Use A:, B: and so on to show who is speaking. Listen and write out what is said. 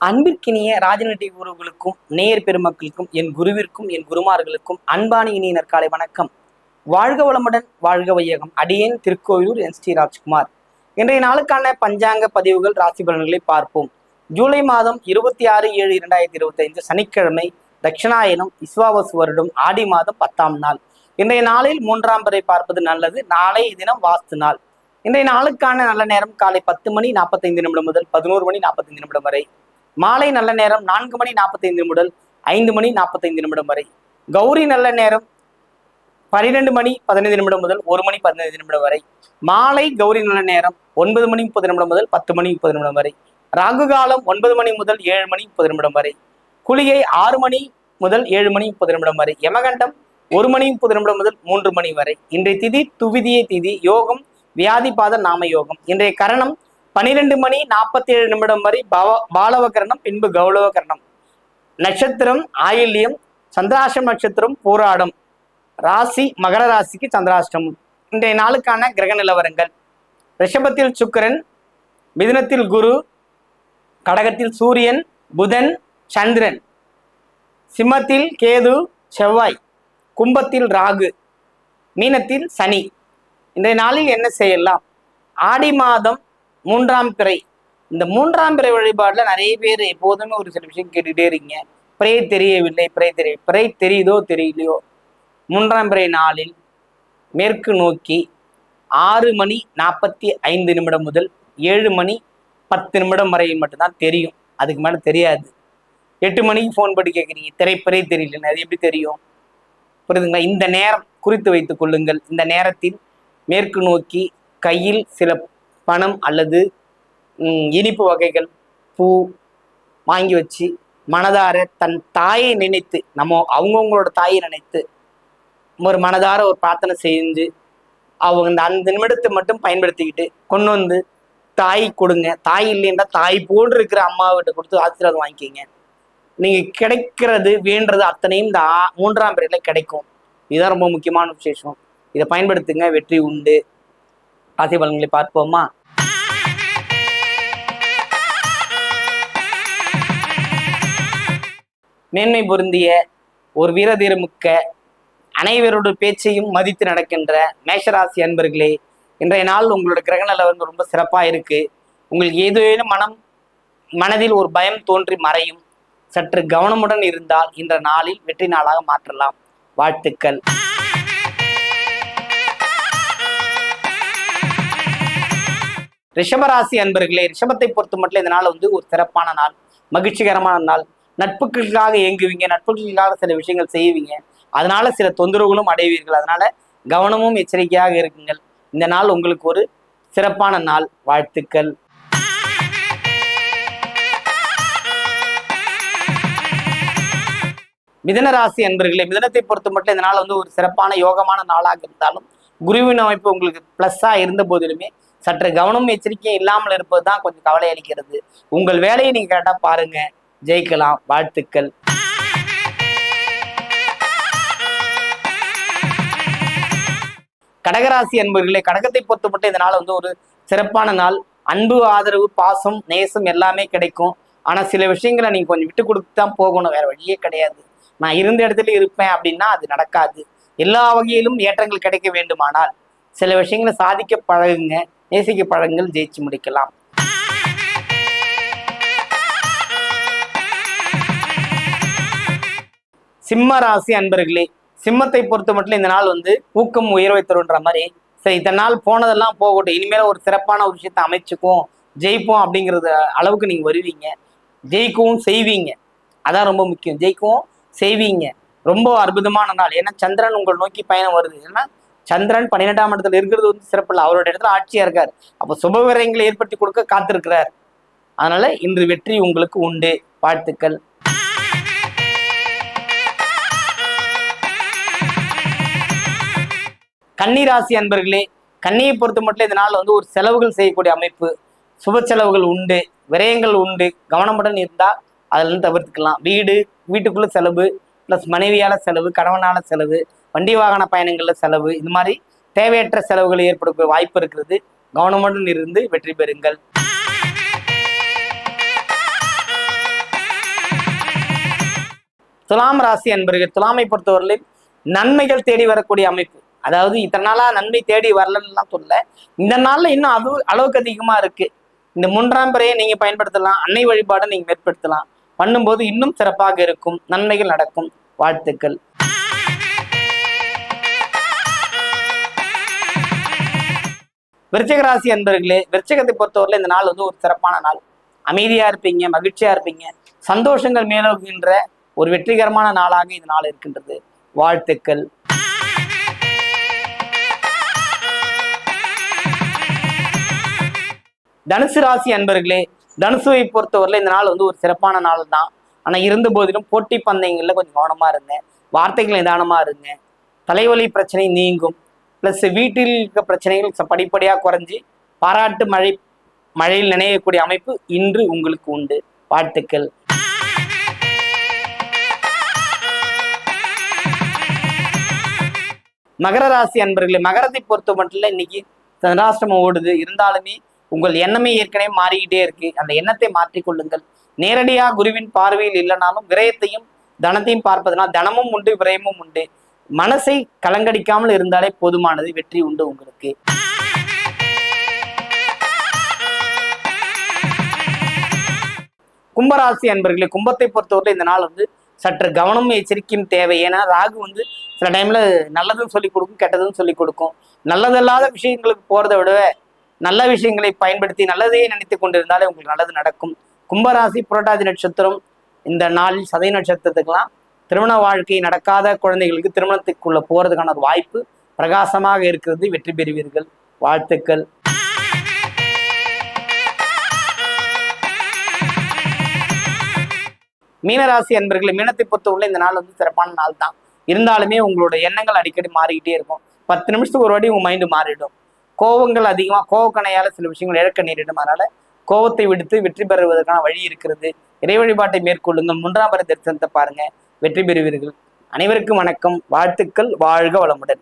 A: அன்பிற்கினிய ராஜநட்டி உறவுகளுக்கும் நேயர் பெருமக்களுக்கும் என் குருவிற்கும் என் குருமார்களுக்கும் அன்பான இனியினர் நற்காலை வணக்கம். வாழ்க வளமுடன் வாழ்க வையகம். அடியேன் திருக்கோயிலூர் என் ஸ்ரீ ராஜ்குமார். இன்றைய நாளுக்கான பஞ்சாங்க பதிவுகள் ராசி பலன்களை பார்ப்போம். ஜூலை மாதம் இருபத்தி ஆறு ஏழு இரண்டாயிரத்தி இருபத்தி ஐந்து சனிக்கிழமை தட்சிணாயனம் இஸ்வாவசு வருடம் ஆடி மாதம் பத்தாம் நாள். இன்றைய நாளில் மூன்றாம் பிறை பார்ப்பது நல்லது நாளை தினம் வாஸ்து நாள். இன்றைய நாளுக்கான நல்ல நேரம் காலை பத்து மணி நாற்பத்தைந்து நிமிடம் முதல் பதினோரு மணி நாற்பத்தைந்து நிமிடம் வரை. மாலை நல்ல நேரம் நான்கு மணி நாற்பத்தைந்து முதல் ஐந்து மணி நாற்பத்தைந்து நிமிடம் வரை. கௌரி நல்ல நேரம் பன்னிரெண்டு மணி பதினைந்து நிமிடம் முதல் ஒரு மணி பதினைந்து நிமிடம் வரை. மாலை கௌரி நல்ல நேரம் ஒன்பது மணி முப்பது நிமிடம் முதல் பத்து மணி முப்பது நிமிடம் வரை. ராகு காலம் ஒன்பது மணி முதல் ஏழு மணி முப்பது நிமிடம் வரை. குளிகை ஆறு மணி முதல் ஏழு மணி முப்பது நிமிடம் வரை. யமகண்டம் ஒரு மணி முப்பது நிமிடம் முதல் மூன்று மணி வரை. இன்றைய திதி துவிதிய திதி யோகம் வியாதிபாத நாம யோகம். இன்றைய கரணம் பனிரெண்டு மணி நாற்பத்தி ஏழு நிமிடம் வரை பவ பாலவகரணம் பின்பு கௌரவகரணம் நட்சத்திரம் ஆயில்யம் சந்திராஷ்டம் நட்சத்திரம் போராடும். ராசி மகர ராசிக்கு சந்திராஷ்டமம். இன்றைய நாளுக்கான கிரக நிலவரங்கள். ரிஷபத்தில் சுக்கிரன் மிதுனத்தில் குரு கடகத்தில் சூரியன் புதன் சந்திரன். சிம்மத்தில் கேது செவ்வாய். கும்பத்தில் ராகு. மீனத்தில் சனி. இன்றைய நாளில் என்ன செய்யலாம்? ஆடி மாதம் மூன்றாம் பிறை. இந்த மூன்றாம் பிறை வழிபாட்டில் நிறைய பேர் எப்போதுமே ஒரு சில விஷயம் கேட்டுகிட்டே இருக்கீங்க. பிறை தெரியவில்லை பிறை தெரிய பிறை தெரியுதோ தெரியலையோ. மூன்றாம் பிறை நாளில் மேற்கு நோக்கி ஆறு மணி நாற்பத்தி ஐந்து நிமிடம் முதல் ஏழு மணி பத்து நிமிடம் வரையில் மட்டும்தான் தெரியும். அதுக்கு மேலே தெரியாது. எட்டு மணிக்கு ஃபோன் பண்ணி கேட்குறீங்க திரைப்பிறை தெரியலன்னு. அது எப்படி தெரியும்? புரியுதுங்களா? இந்த நேரம் குறித்து வைத்துக் கொள்ளுங்கள். இந்த நேரத்தில் மேற்கு நோக்கி கையில் சில பணம் அல்லது இனிப்பு வகைகள் பூ வாங்கி வச்சு மனதார தன் தாயை நினைத்து நம்ம அவங்கவுங்களோட தாயை நினைத்து ஒரு மனதார ஒரு பிரார்த்தனை செஞ்சு அவங்க இந்த அந்த நிமிடத்தை மட்டும் பயன்படுத்திக்கிட்டு கொண்டு வந்து தாய் கொடுங்க. தாய் இல்லைன்னா தாய் போன்று இருக்கிற அம்மாவிட்ட கொடுத்து ஆசீர்வாதம் வாங்கிக்கிங்க. நீங்க கிடைக்கிறது வேண்டது அத்தனையும் இந்த மூன்றாம் பிறையில கிடைக்கும். இதுதான் ரொம்ப முக்கியமான விசேஷம். இதை பயன்படுத்துங்க. வெற்றி உண்டு. ராசி பலன்களை பார்ப்போமா? மேன்மை பொருந்திய ஒரு வீரதீரமிக்க அனைவரோட பேச்சையும் மதித்து நடக்கின்ற மேஷராசி அன்பர்களே இன்றைய நாள் உங்களோட கிரக நிலவரம் ரொம்ப சிறப்பாக இருக்கு. உங்களுக்கு ஏதேனும் மனம் மனதில் ஒரு பயம் தோன்றி மறையும் சற்று கவனமுடன் இருந்தால் இந்த நாளில் வெற்றி நாளாக மாற்றலாம். வாழ்த்துக்கள். ரிஷபராசி அன்பர்களே ரிஷபத்தை பொறுத்த மட்டும் இந்த நாள் வந்து ஒரு சிறப்பான நாள் மகிழ்ச்சிகரமான நாள். நட்புகளுக்காக இயங்குவீங்க நட்புகளுக்காக சில விஷயங்கள் செய்வீங்க. அதனால சில தொந்தரவுகளும் அடைவீர்கள். அதனால கவனமும் எச்சரிக்கையாக இருக்குங்கள். இந்த நாள் உங்களுக்கு ஒரு சிறப்பான நாள். வாழ்த்துக்கள். மிதன ராசி அன்பர்களே மிதனத்தை பொறுத்த மட்டும் இந்த நாள் வந்து ஒரு சிறப்பான யோகமான நாளாக இருந்தாலும் குருவின் அமைப்பு உங்களுக்கு ப்ளஸ்ஸாக இருந்த போதிலுமே சற்று கவனமும் எச்சரிக்கையும் இல்லாமல் இருப்பது தான் கொஞ்சம் கவலை அளிக்கிறது. உங்கள் வேலையை நீங்க கரெக்டா பாருங்க. ஜெயிக்கலாம். வாழ்த்துக்கள். கடகராசி அன்பர்களே கடகத்தை பொறுத்த இதனால் இந்த நாள் வந்து ஒரு சிறப்பான நாள். அன்பு ஆதரவு பாசம் நேசம் எல்லாமே கிடைக்கும். ஆனால் சில விஷயங்களை நீங்கள் கொஞ்சம் விட்டு கொடுத்து தான் போகணும். வேற வழியே கிடையாது. நான் இருந்த இடத்துல இருப்பேன் அப்படின்னா அது நடக்காது. எல்லா வகையிலும் ஏற்றங்கள் கிடைக்க வேண்டுமானால் சில விஷயங்களை சாதிக்க பழகுங்க. நேசிக்க பழங்கள் ஜெயிச்சு முடிக்கலாம். சிம்ம ராசி அன்பர்களே சிம்மத்தை பொறுத்த மட்டும் இந்த நாள் வந்து ஊக்கம் உயர்வை தருன்ற மாதிரி. சரி இத்தனை நாள் போனதெல்லாம் போகட்டும் இனிமேல் ஒரு சிறப்பான ஒரு விஷயத்தை அமைச்சுக்குவோம் ஜெயிப்போம் அப்படிங்கிறது அளவுக்கு நீங்க வருவீங்க. ஜெயிக்கவும் செய்வீங்க. அதான் ரொம்ப முக்கியம். ஜெயிக்கவும் செய்வீங்க. ரொம்ப அற்புதமான நாள். ஏன்னா சந்திரன் உங்களை நோக்கி பயணம் வருது. ஏன்னா சந்திரன் பன்னிரெண்டாம் இடத்துல இருக்கிறது வந்து சிறப்பு இல்லை. அவரோட இடத்துல ஆட்சியா இருக்கார். அப்போ சுப விரயங்களை ஏற்படுத்தி கொடுக்க காத்திருக்கிறார். அதனால இன்று வெற்றி உங்களுக்கு உண்டு. வாழ்த்துக்கள். கன்னிராசி அன்பர்களே கன்னியை பொறுத்த மட்டும் இதனால் வந்து ஒரு செலவுகள் செய்யக்கூடிய அமைப்பு சுப செலவுகள் உண்டு விரயங்கள் உண்டு. கவனமுடன் இருந்தால் அதில் இருந்து தவிர்த்துக்கலாம். வீடு வீட்டுக்குள்ள செலவு ப்ளஸ் மனைவியால செலவு கணவனால செலவு வண்டி வாகன பயணங்களில் செலவு இது மாதிரி தேவையற்ற செலவுகள் ஏற்படக்கூடிய வாய்ப்பு இருக்கிறது. கவனமுடன் இருந்து வெற்றி பெறுங்கள். துலாம் ராசி அன்பர்கள் துலாமை பொறுத்தவரையில் நன்மைகள் தேடி வரக்கூடிய அமைப்பு. அதாவது இத்தனை நாளா நன்மை தேடி வரலன்னுலாம் சொல்ல இந்த நாள்ல இன்னும் அது அளவுக்கு அதிகமா இருக்கு. இந்த மூன்றாம் பிறையை நீங்க பயன்படுத்தலாம். அன்னை வழிபாடை நீங்க மேற்படுத்தலாம் பண்ணும்போது இன்னும் சிறப்பாக இருக்கும். நன்மைகள் நடக்கும். வாழ்த்துக்கள். விருச்சிக ராசி அன்பர்களே விருச்சகத்தை பொறுத்தவரையில் இந்த நாள் வந்து ஒரு சிறப்பான நாள். அமைதியாக இருப்பீங்க மகிழ்ச்சியாக இருப்பீங்க. சந்தோஷங்கள் மேலோகின்ற ஒரு வெற்றிகரமான நாளாக இந்த நாள் இருக்கின்றது. வாழ்த்துக்கள். தனுசு ராசி அன்பர்களே தனுசுவை பொறுத்தவரையில் இந்த நாள் வந்து ஒரு சிறப்பான நாள் தான். ஆனால் இருந்த போதிலும் போட்டி பந்தயங்களில் கொஞ்சம் கவனமாக இருங்க வார்த்தைகள் நிதானமாக இருங்க தலைவலி பிரச்சனை நீங்கும். ப்ளஸ் வீட்டில் இருக்க பிரச்சனைகள் ச- குறைஞ்சி பாராட்டு மழை மழையில் நினையக்கூடிய அமைப்பு இன்று உங்களுக்கு உண்டு. வாழ்த்துக்கள். மகர ராசி அன்பர்களே மகரத்தை பொறுத்த மட்டும் இன்னைக்கு சந்திராஷ்டிரமம் ஓடுது. இருந்தாலுமே உங்கள் எண்ணமே ஏற்கனவே மாறிக்கிட்டே இருக்கு. அந்த எண்ணத்தை மாற்றிக்கொள்ளுங்கள் நேரடியாக குருவின் பார்வையில் இல்லைனாலும் விரயத்தையும் தனத்தையும் பார்ப்பதனால் தனமும் உண்டு விரயமும் உண்டு. மனசை கலங்கடிக்காமல் இருந்தாலே போதுமானது வெற்றி உண்டு உங்களுக்கு. கும்பராசி அன்பர்களே கும்பத்தை பொறுத்தவரை இந்த நாள் வந்து சற்று கவனமும் எச்சரிக்கையும் தேவை. ஏன்னா ராகு வந்து சில டைம்ல நல்லதும் சொல்லிக் கொடுக்கும் கெட்டதும் சொல்லிக் கொடுக்கும். நல்லதல்லாத விஷயங்களுக்கு போறதை விட நல்ல விஷயங்களை பயன்படுத்தி நல்லதையே நினைத்து கொண்டிருந்தாலே உங்களுக்கு நல்லது நடக்கும். கும்பராசி புரட்டாதி நட்சத்திரம் இந்த நாளில் சதய நட்சத்திரத்துக்கெல்லாம் திருமண வாழ்க்கை நடக்காத குழந்தைகளுக்கு திருமணத்துக்குள்ள போறதுக்கான ஒரு வாய்ப்பு பிரகாசமாக இருக்கிறது. வெற்றி பெறுவீர்கள். வாழ்த்துக்கள். மீனராசி அன்பர்களை மீனத்தை பொறுத்தவரை இந்த நாள் வந்து சிறப்பான நாள் தான். இருந்தாலுமே உங்களோட எண்ணங்கள் அடிக்கடி மாறிக்கிட்டே இருக்கும். பத்து நிமிஷத்துக்கு ஒரு வாட்டி உங்க மைண்டு மாறிடும். கோவங்கள் அதிகமாக கோவக்கணையால் சில விஷயங்கள் இழக்க நேரிடும். அதனால கோவத்தை விடுத்து வெற்றி பெறுவதற்கான வழி இருக்கிறது. இறை வழிபாட்டை மேற்கொள்ளுங்கள். மூன்றாம் பர தரிசனத்தை பாருங்கள் வெற்றி பெறுவீர்கள். அனைவருக்கும் வணக்கம். வாழ்த்துக்கள். வாழ்க வளமுடன்.